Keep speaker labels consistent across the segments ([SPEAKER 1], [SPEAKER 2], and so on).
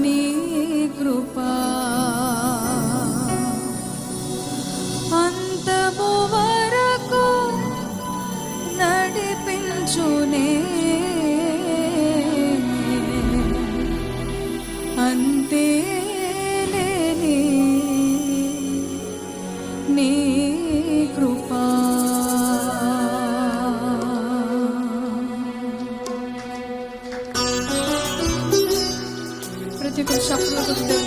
[SPEAKER 1] నీ అంతము వరకు నడిపించునే అంతే Thank you.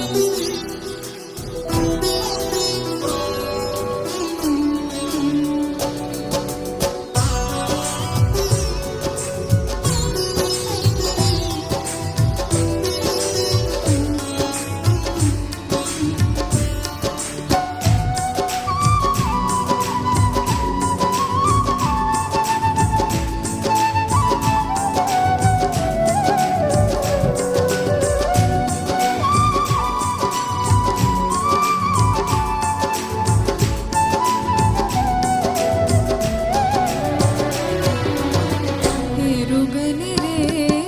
[SPEAKER 1] ತಿರುಗಲಿರೇ